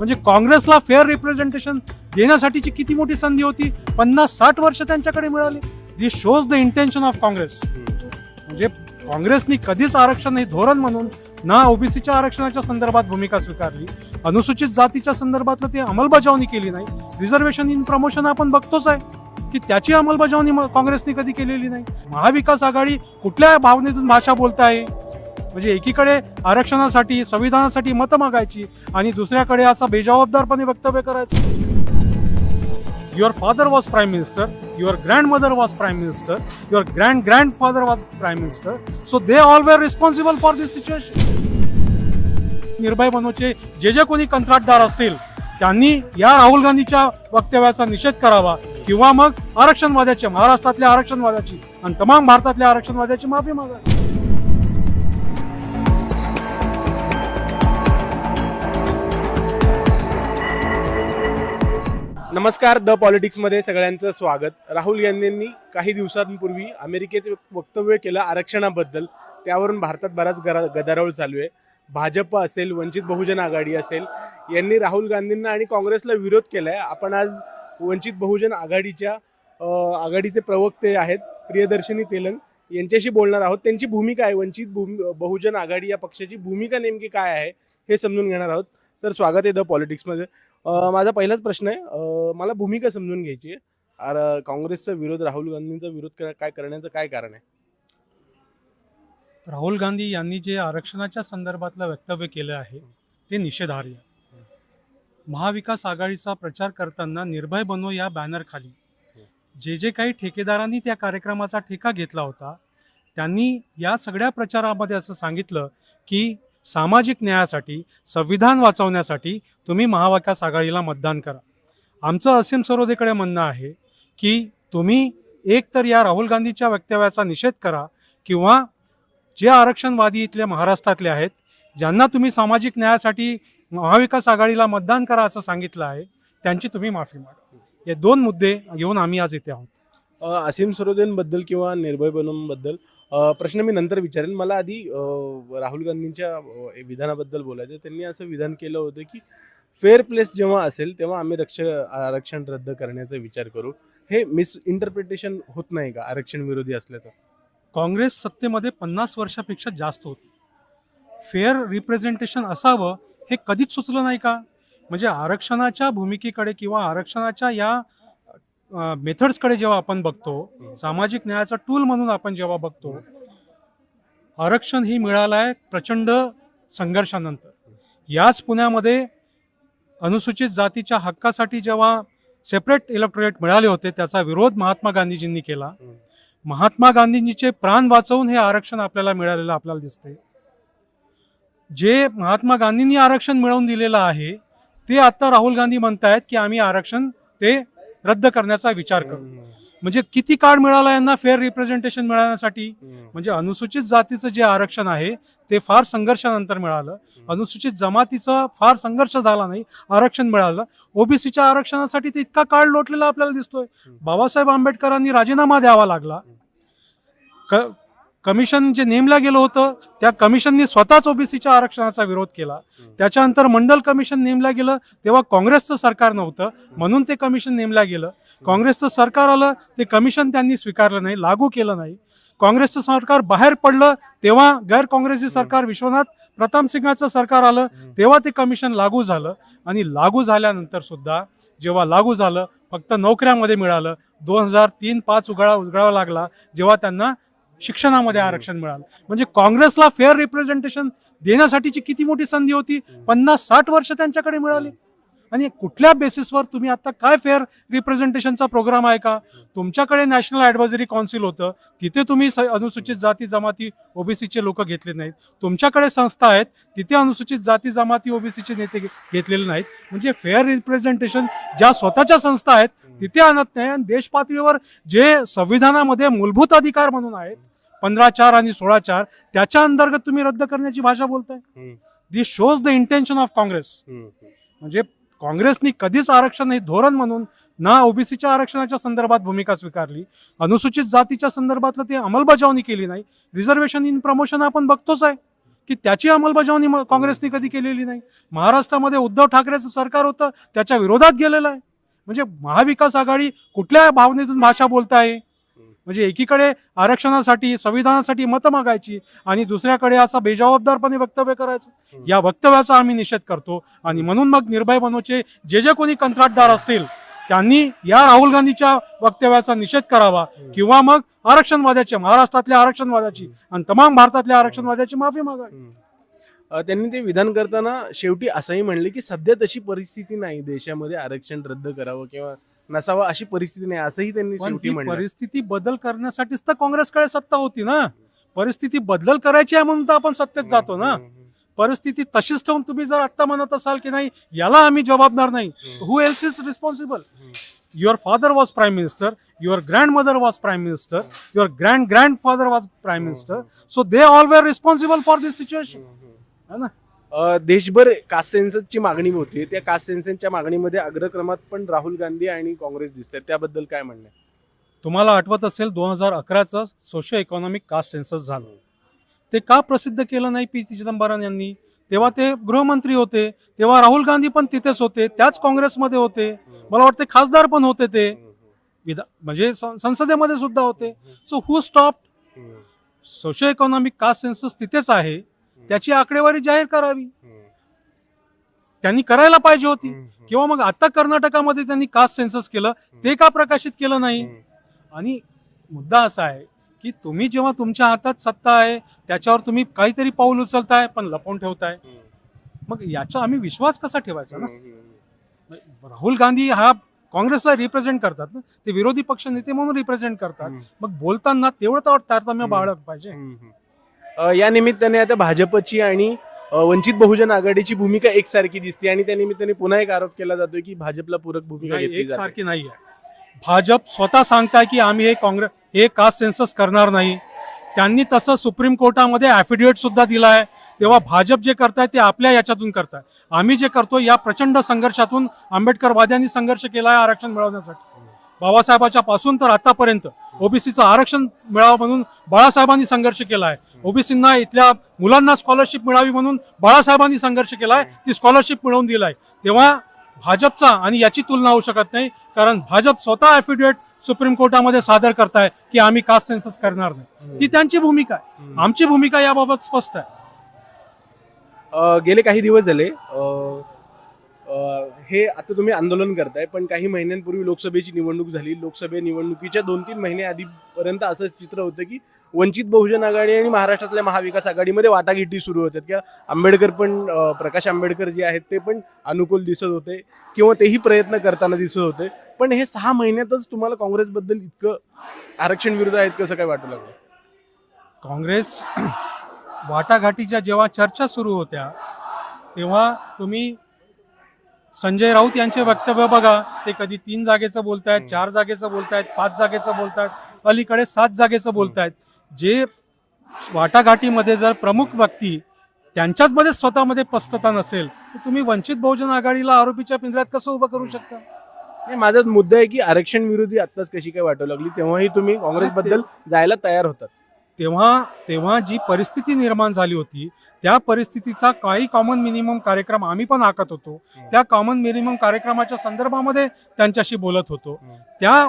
म्हणजे काँग्रेसला fair representation देण्यासाठीची किती मोठी संधी होती? पन्नास साठ वर्ष त्यांच्याकडे मिळाली. This shows the intention of Congress. म्हणजे काँग्रेसनी कधीच आरक्षण हे धोरण म्हणून ना ओबीसीच्या आरक्षणाच्या संदर्भात भूमिका स्वीकारली अनुसूचित जातीच्या संदर्भातलं ते अंमलबजावणी केली नाही. रिझर्वेशन इन प्रमोशन आपण बघतोच आहे की त्याची अंमलबजावणी काँग्रेसने कधी केलेली नाही. महाविकास आघाडी कुठल्या भावनेतून भाषा बोलताय? म्हणजे एकीकडे आरक्षणासाठी संविधानासाठी मतं मागायची आणि दुसऱ्याकडे असा बेजबाबदारपणे वक्तव्य करायचं. Your father was prime minister your grandmother was prime minister your grand grandfather was prime minister so they all were responsible for this situation निर्भय बनोचे जे जे कोणी कंत्राटदार असतील त्यांनी या राहुल गांधीच्या वक्तव्याचा निषेध करावा किंवा मग आरक्षणवाद्याचे महाराष्ट्रातल्या आरक्षणवाद्याची आणि तमाम भारतातल्या आरक्षणवाद्याची माफी मागावी. नमस्कार द पॉलिटिक्समध्ये सगळ्यांचं स्वागत. राहुल गांधींनी काही दिवसांपूर्वी अमेरिकेत वक्तव्य केलं आरक्षणाबद्दल. त्यावरून भारतात बराच गरा गदारोळ चालू आहे. भाजप असेल वंचित बहुजन आघाडी असेल यांनी राहुल गांधींना आणि काँग्रेसला विरोध केला आहे आपण आज वंचित बहुजन आघाडीच्या आघाडीचे प्रवक्ते आहेत प्रियदर्शनी तेलंग. यांच्याशी बोलणार आहोत. त्यांची भूमिका आहे. वंचित भूमी बहुजन आघाडी या पक्षाची भूमिका नेमकी काय आहे हे समजून घेणार आहोत. सर स्वागत आहे द पॉलिटिक्समध्ये. माझा पहिलाच प्रश्न आहे. मला भूमिका समजून घ्यायची आहे. अर, काँग्रेसचा विरोध राहुल गांधींचा विरोध काय करण्याचं काय कारण आहे? राहुल गांधी यांनी जे आरक्षणाच्या संदर्भातलं वक्तव्य केलं आहे ते निषेधार्ह महाविकास आघाडीचा प्रचार करताना निर्भय बनो या बॅनरखाली जे जे काही ठेकेदारांनी त्या कार्यक्रमाचा ठेका घेतला होता त्यांनी या सगळ्या प्रचारामध्ये असं सांगितलं की सामाजिक न्यायासाठी संविधान वाचवण्यासाठी तुम्ही महाविकास आघाडीला मतदान करा. आमचं असीम सरोदेकडे म्हणणं आहे की तुम्ही एक तर या राहुल गांधीच्या वक्तव्याचा निषेध करा किंवा जे आरक्षणवादी इथले महाराष्ट्रातले आहेत ज्यांना तुम्ही सामाजिक न्यायासाठी महाविकास आघाडीला मतदान करा असं सांगितलं आहे त्यांची तुम्ही माफी मागा. हे दोन मुद्दे घेऊन आम्ही आज इथे आहोत. असीम सरोदेंबद्दल किंवा निर्भय बनमबद्दल प्रश्न मी नंतर विचारेन. मला आधी राहुल गांधींच्या विधानाबद्दल बोलायचं त्यांनी असं विधान केलं होतं की फेअर प्लेस जेव्हा असेल तेव्हा आम्ही रक्ष आरक्षण रद्द करण्याचा विचार करू. हे मिस इंटरप्रिटेशन होत नाही का आरक्षण विरोधी असल्याचं? काँग्रेस सत्तेमध्ये पन्नास वर्षापेक्षा जास्त होती. फेअर रिप्रेझेंटेशन असावं हे कधीच सुचलं नाही का? म्हणजे आरक्षणाच्या भूमिकेकडे किंवा आरक्षणाच्या या मेथड्सकडे जेव्हा आपण बघतो सामाजिक न्यायाचा टूल म्हणून आपण जेव्हा बघतो आरक्षण ही मिळालं आहे प्रचंड संघर्षानंतर. याच पुण्यामध्ये अनुसूचित जातीच्या हक्कासाठी जेव्हा सेपरेट इलेक्टोरेट मिळाले होते त्याचा विरोध महात्मा गांधीजींनी केला. महात्मा गांधींजीचे प्राण वाचवून हे आरक्षण आपल्याला मिळालेलं आपल्याला दिसते जे महात्मा गांधींनी आरक्षण मिळवून दिलेलं आहे ते आता राहुल गांधी म्हणतायत की आम्ही आरक्षण ते रद्द करण्याचा विचार करू. म्हणजे किती काळ मिळाला यांना फेअर रिप्रेझेंटेशन मिळवण्यासाठी म्हणजे अनुसूचित जातीचं जे आरक्षण आहे ते फार संघर्षानंतर मिळालं. अनुसूचित जमातीचा फार संघर्ष झाला नाही आरक्षण मिळालं. ओबीसीच्या आरक्षणासाठी ते इतका काळ लोटलेला आपल्याला दिसतोय. बाबासाहेब आंबेडकरांनी राजीनामा द्यावा लागला. कमिशन जे नेमलं गेलं होतं त्या कमिशननी स्वतःच ओबीसीच्या आरक्षणाचा विरोध केला. त्याच्यानंतर मंडल कमिशन नेमलं गेलं तेव्हा काँग्रेसचं सरकार नव्हतं म्हणून ते कमिशन नेमलं गेलं. काँग्रेसचं सरकार आलं ते कमिशन त्यांनी स्वीकारलं नाही लागू केलं नाही. काँग्रेसचं सरकार बाहेर पडलं तेव्हा गैर काँग्रेसी सरकार विश्वनाथ प्रताप सिंगाचं सरकार आलं तेव्हा ते कमिशन लागू झालं. आणि लागू झाल्यानंतर सुद्धा जेव्हा लागू झालं फक्त नोकऱ्यामध्ये मिळालं. दोन हजार तीन पाच उघडा उघडावा लागला जेव्हा त्यांना शिक्षणामध्ये आरक्षण मिळालं. म्हणजे काँग्रेसला फेअर रिप्रेझेंटेशन देण्यासाठीची किती मोठी संधी होती? पन्नास साठ वर्ष त्यांच्याकडे मिळाली. आणि कुठल्या बेसिसवर तुम्ही आता काय फेअर रिप्रेझेंटेशनचा प्रोग्राम आहे का? तुमच्याकडे नॅशनल ॲडवायझरी काउन्सिल होतं. तिथे तुम्ही स- अनुसूचित जाती जमाती ओबीसीचे लोक घेतले नाहीत. तुमच्याकडे संस्था आहेत. तिथे अनुसूचित जाती जमाती ओबीसीचे नेते घेतलेले नाहीत. म्हणजे फेअर रिप्रेझेंटेशन ज्या स्वतःच्या संस्था आहेत तिथे आणत नाही. आणि देशपातळीवर जे संविधानामध्ये मूलभूत अधिकार म्हणून आहेत पंधरा चार आणि सोळा चार त्याच्या अंतर्गत तुम्ही रद्द करण्याची भाषा बोलताय? This shows the intention of Congress म्हणजे काँग्रेसनी कधीच आरक्षण हे धोरण म्हणून ना ओबीसीच्या आरक्षणाच्या संदर्भात भूमिका स्वीकारली अनुसूचित जातीच्या संदर्भातलं ते अंमलबजावणी केली नाही. रिझर्वेशन इन प्रमोशन आपण बघतोच आहे की त्याची अंमलबजावणी काँग्रेसने कधी केलेली नाही. महाराष्ट्रामध्ये उद्धव ठाकरेचं सरकार होतं त्याच्या विरोधात गेलेलं आहे. म्हणजे महाविकास आघाडी कुठल्या भावनेतून भाषा बोलताय? म्हणजे एकीकडे आरक्षणासाठी संविधानासाठी मतं मागायची आणि दुसऱ्याकडे असा बेजबाबदारपणे वक्तव्य करायचं. या वक्तव्याचा आम्ही निषेध करतो आणि म्हणून मग निर्भय बनोचे जे जे कोणी कंत्राटदार असतील त्यांनी या राहुल गांधीच्या वक्तव्याचा निषेध करावा किंवा मग आरक्षणवाद्याची महाराष्ट्रातल्या आरक्षणवाद्याची आणि तमाम भारतातल्या आरक्षणवाद्याची माफी मागावी. त्यांनी ते विधान करताना शेवटी असंही म्हणले की सध्या तशी परिस्थिती नाही देशामध्ये आरक्षण रद्द करावं किंवा नसावं अशी परिस्थिती नाही असंही त्यांनी पण शेवटी ही म्हणलं. परिस्थिती बदल करण्यासाठीच तर काँग्रेसकडे सत्ता होती ना. परिस्थिती बदल करायची आहे म्हणून तर आपण सत्तेत जातो ना. परिस्थिती तशीच ठेवून तुम्ही जर आत्ता म्हणत असाल की नाही याला आम्ही जबाबदार नाही. Who else is responsible your father was prime minister your grandmother was prime minister your grand grandfather was prime minister so they all were responsible for this situation है ना? देशभर कास्ट सेन्ससची मागणी होती. त्या कास्ट सेन्ससच्या मागणीमध्ये अग्रक्रमात पण राहुल गांधी आणि काँग्रेस दिसतात त्याबद्दल काय म्हणणं आहे? तुम्हाला आठवत असेल दोन हजार अकराचं सोशो इकॉनॉमिक कास्ट सेन्सस झालं. ते का प्रसिद्ध केलं नाही पी. चिदंबरम यांनी? तेव्हा ते गृहमंत्री होते. तेव्हा राहुल गांधी पण तिथेच होते. त्याच काँग्रेसमध्ये होते. मला वाटते खासदार पण होते ते. विधा म्हणजे संसदेमध्ये सुद्धा होते. So who stop socio economic caste census तिथेच आहे. त्याची आकडेवारी जाहीर करावी. त्यांनी करायला पाहिजे होती. किंवा मग आता कर्नाटकामध्ये त्यांनी कास्ट सेन्सस केलं ते का प्रकाशित केलं नाही? आणि मुद्दा असा आहे की तुम्ही जेव्हा तुमच्या हातात सत्ता आहे त्याच्यावर तुम्ही काहीतरी पाऊल उचलताय पण लपवून ठेवताय. मग याचा आम्ही विश्वास कसा ठेवायचा ना? राहुल गांधी हा काँग्रेसला रिप्रेझेंट करतात ना? ते विरोधी पक्ष नेते म्हणून रिप्रेझेंट करतात. मग बोलताना तेवढं तर तारतम्य. बाळगलं पाहिजे. या निमित्ताने आता भाजपची आणि वंचित बहुजन आघाडीची भूमिका एकसारखी दिसते आणि त्या निमित्ताने पुन्हा एक आरोप केला जातोय की भाजपला पूरक भूमिका नाही, घेतली एक जाते. सारखी नाही आहे भाजप स्वतः सांगताय की आम्ही हे काँग्रेस हे कास्ट सेन्सस करणार नाही. त्यांनी तसं सुप्रीम कोर्टामध्ये ॲफिडेविट सुद्धा दिला आहे तेव्हा भाजप जे करताय ते आपल्या याच्यातून करताय. आम्ही जे करतो या प्रचंड संघर्षातून आंबेडकरवाद्यांनी संघर्ष केला आहे आरक्षण मिळवण्यासाठी. बाबासाहेबाच्या पासून तर आतापर्यंत ओबीसीचं आरक्षण मिळावं म्हणून बाळासाहेबांनी संघर्ष केला आहे. ओबीसींना इथल्या मुलांना स्कॉलरशिप मिळावी म्हणून बाळासाहेबांनी संघर्ष केला आहे. ती स्कॉलरशिप मिळवून दिलाय तेव्हा भाजपचा आणि याची तुलना होऊ शकत नाही कारण भाजप स्वतः ॲफिडेविट सुप्रीम कोर्टामध्ये सादर करताय की आम्ही कास्ट सेन्सस करणार नाही. ती त्यांची भूमिका आहे. आमची भूमिका याबाबत स्पष्ट आहे. गेले काही दिवस झाले. हे आता तुम्ही आंदोलन करताय पण काही महिन्यांपूर्वी लोकसभेची निवडणूक झाली. लोकसभे निवडणुकीच्या दोन तीन महिने आधीपर्यंत असं चित्र होतं की वंचित बहुजन आघाडी आणि महाराष्ट्रातल्या महाविकास आघाडीमध्ये वाटाघिटी सुरू होत्या किंवा आंबेडकर पण प्रकाश आंबेडकर जे आहेत ते पण अनुकूल दिसत होते किंवा तेही प्रयत्न करताना दिसत होते. पण हे सहा महिन्यातच तुम्हाला काँग्रेसबद्दल इतकं आरक्षण विरुद्ध आहेत कसं काय वाटू लागलं? काँग्रेस वाटाघाटीच्या जेव्हा चर्चा सुरू होत्या तेव्हा तुम्ही संजय राऊत यांचे वक्तव्य बघा. ते कधी तीन जागेचं बोलतायत चार जागेचं बोलतायत पाच जागेचं बोलतायत. अलीकडे सात जागेचं बोलतायत. जे वाटाघाटीमध्ये जर प्रमुख व्यक्ती त्यांच्याच मध्ये स्वतःमध्ये स्पष्टता नसेल तर तुम्ही वंचित बहुजन आघाडीला आरोपीच्या पिंजऱ्यात कसं उभं करू शकता? नाही माझा मुद्दा आहे की आरक्षण विरोधी आत्ताच कशी काय वाटू लागली तेव्हाही तुम्ही काँग्रेसबद्दल जायला तयार होतात. तेव्हा तेव्हा जी परिस्थिती निर्माण झाली होती त्या परिस्थितीचा काही कॉमन मिनिमम कार्यक्रम आम्ही पण आखत होतो. त्या कॉमन मिनिमम कार्यक्रमाच्या संदर्भामध्ये त्यांच्याशी बोलत होतो. त्या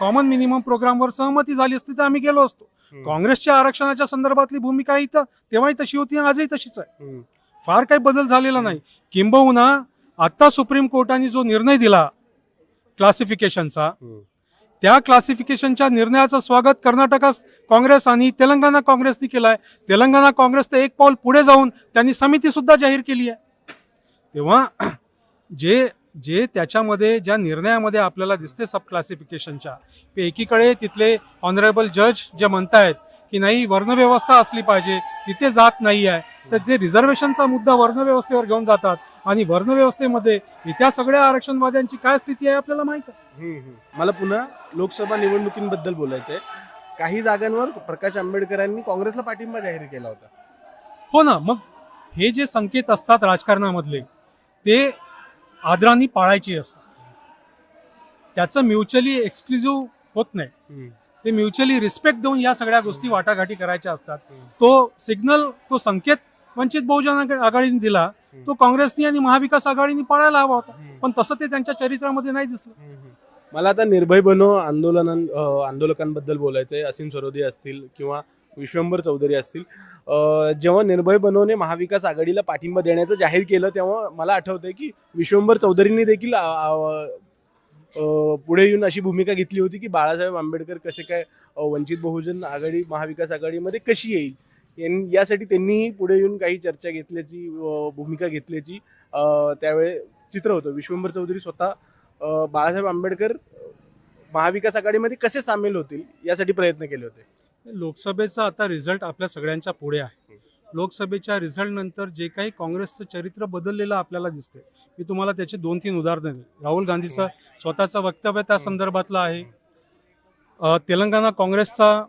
कॉमन मिनिमम प्रोग्रामवर सहमती झाली असती तर आम्ही गेलो असतो. काँग्रेसच्या आरक्षणाच्या संदर्भातली भूमिका ही तर तेव्हाही तशी होती आजही तशीच आहे. फार काही बदल झालेला नाही. किंबहुना आता सुप्रीम कोर्टाने जो निर्णय दिला क्लासिफिकेशनचा त्या क्लासिफिकेशनच्या निर्णयाचं स्वागत कर्नाटकास काँग्रेस आणि तेलंगणा काँग्रेसने केलं आहे तेलंगणा काँग्रेस तर एक पाऊल पुढे जाऊन त्यांनी समितीसुद्धा जाहीर केली आहे. तेव्हा जे जे त्याच्यामध्ये ज्या निर्णयामध्ये आपल्याला दिसते सब क्लासिफिकेशनच्या एकीकडे तिथले ऑनरेबल जज जे म्हणतायत की नाही वर्णव्यवस्था असली पाहिजे तिथे जात नाही आहे. तर जे रिझर्वेशनचा मुद्दा वर्णव्यवस्थेवर घेऊन जातात आणि वर्णव्यवस्थेमध्ये इथ्या सगळ्या आरक्षणवाद्यांची काय स्थिती आहे आपल्याला माहीत आहे? मला पुन्हा लोकसभा निवडणुकींबद्दल बोलायचं आहे काही जागांवर प्रकाश आंबेडकरांनी काँग्रेसला पाठिंबा जाहीर केला होता. हो ना मग हे जे संकेत असतात राजकारणामधले ते आदराने पाळायचे असतात. त्याचं म्युच्युअली एक्सक्लुझिव्ह होत नाही. ते म्युच्युअली रिस्पेक्ट देऊन या सगळ्या गोष्टी वाटाघाटी करायच्या असतात. तो सिग्नल तो संकेत वंचित बहुजन आघाडीने दिला तो काँग्रेसनी आणि महाविकास आघाडीने पाळायला हवा होता. पण तसं ते त्यांच्या चरित्रामध्ये नाही दिसलं. मला आता निर्भय बनो आंदोलनां आंदोलकांबद्दल बोलायचं आहे असीम सरोदे असतील किंवा विश्वंभर चौधरी असतील. जेव्हा निर्भय बनोने महाविकास आघाडीला पाठिंबा देण्याचं जाहीर केलं तेव्हा मला आठवतंय की विश्वंभर चौधरींनी देखील पुढे येऊन अशी भूमिका घेतली होती की बाळासाहेब आंबेडकर कसे काय वंचित बहुजन आघाडी महाविकास आघाडीमध्ये कशी येईल? यासाठी त्यांनीही पुढे येऊन काही चर्चा घेतल्याची भूमिका घेतल्याची त्यावेळे चित्र होतं. विश्वंभर चौधरी स्वतः बाळासाहेब आंबेडकर महाविकास आघाडीमध्ये कसे सामील होतील यासाठी प्रयत्न केले होते. लोकसभेचा आता रिझल्ट आपल्या सगळ्यांच्या पुढे आहे. लोकसभेच्या रिझल्ट नंतर जे काही काँग्रेसचं चरित्र बदललेलं आपल्याला दिसते मी तुम्हाला त्याची दोन तीन उदाहरणं देईन राहुल गांधीचं स्वतःचं वक्तव्य त्या संदर्भातलं आहे. तेलंगणा काँग्रेसचा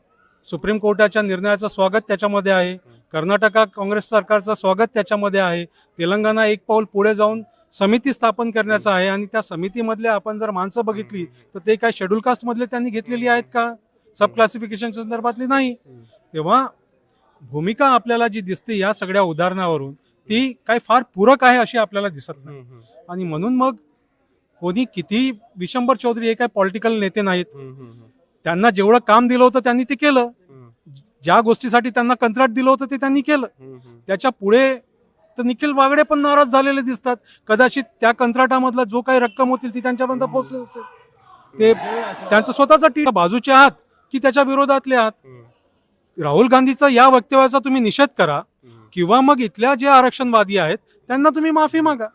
सुप्रीम कोर्टाच्या निर्णयाचं स्वागत त्याच्यामध्ये आहे. कर्नाटका काँग्रेस सरकारचं स्वागत त्याच्यामध्ये आहे. तेलंगणा एक पाऊल पुढे जाऊन समिती स्थापन करण्याचं आहे आणि त्या समितीमधले आपण जर माणसं बघितली तर ते काय शेड्यूल कास्टमधले त्यांनी घेतलेली आहेत का? सब क्लासिफिकेशन संदर्भातली नाही. तेव्हा भूमिका आपल्याला जी दिसते या सगळ्या उदाहरणावरून ती काय फार पूरक आहे अशी आपल्याला दिसत नाही. आणि म्हणून मग कोणी किती विशंभर चौधरी हे काय पॉलिटिकल नेते नाहीत. त्यांना जेवढं काम दिलं होतं त्यांनी ते केलं. ज्या गोष्टीसाठी त्यांना कंत्राट दिलं होतं ते त्यांनी केलं. त्याच्या पुढे तर निखिल वागडे पण नाराज झालेले दिसतात. कदाचित त्या कंत्राटामधला जो काही रक्कम होतील ती त्यांच्यापर्यंत पोहोचली असेल. ते त्यांचं स्वतःचा टी बाजूचे आहात की त्याच्या विरोधातले आहात. राहुल गांधीचा या वक्तव्याचा तुम्ही निषेध करा किंवा मग इथल्या जे आरक्षणवादी आहेत त्यांना तुम्ही माफी मागा.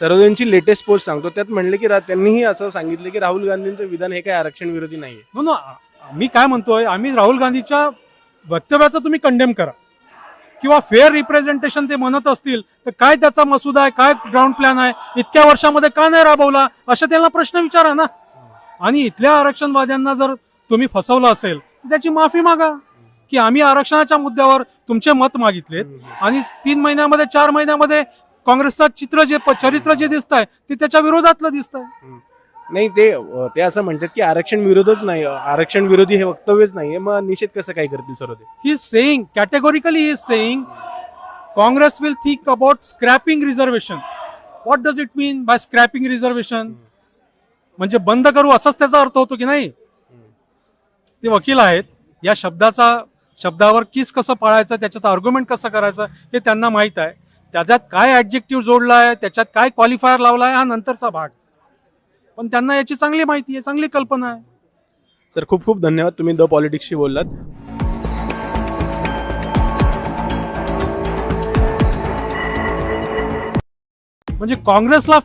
सरोदेंची लेटेस्ट पोस्ट सांगतो. त्यात म्हणले की त्यांनीही असं सांगितलं की राहुल गांधींचं विधान हे काय आरक्षण विरोधी नाहीये. नो नो मी काय म्हणतोय आम्ही राहुल गांधीच्या वक्तव्याचं तुम्ही कंडेम करा. किंवा फेअर रिप्रेझेंटेशन ते म्हणत असतील तर काय त्याचा मसुदा आहे काय ग्राउंड प्लॅन आहे इतक्या वर्षामध्ये का नाही राबवला अशा त्यांना प्रश्न विचारा ना. आणि इथल्या आरक्षणवाद्यांना जर तुम्ही फसवलं असेल तर त्याची माफी मागा. की आम्ही आरक्षणाच्या मुद्द्यावर तुमचे मत मागितलेत. आणि तीन महिन्यामध्ये चार महिन्यामध्ये काँग्रेसचं चित्र जे चरित्र जे दिसत आहे ते त्याच्या विरोधातलं दिसत आहे नाही ते ते असं म्हणतात की आरक्षण विरोधच नाही आरक्षण विरोधी हे वक्तव्यच नाहीये मग निषेध कसं काय करतील is saying categorically he is saying congress will think about scrapping reservation. What does it mean by scrapping reservation? म्हणजे बंद करू असाच त्याचा अर्थ होतो की नाही? ते वकील आहेत या शब्दाचा शब्दावर किस कसं पाळायचं त्याच्यात आर्ग्युमेंट कसं करायचं हे त्यांना माहीत आहे. त्याच्यात काय ऍडजेक्टिव्ह जोडला आहे त्याच्यात काय क्वालिफायर लावला आहे हा नंतरचा भाग. पण त्यांना याची चांगली माहिती आहे चांगली कल्पना आहे. सर खूप खूप धन्यवाद तुम्ही द पॉलिटिक्सशी बोललात. म्हणजे काँग्रेसला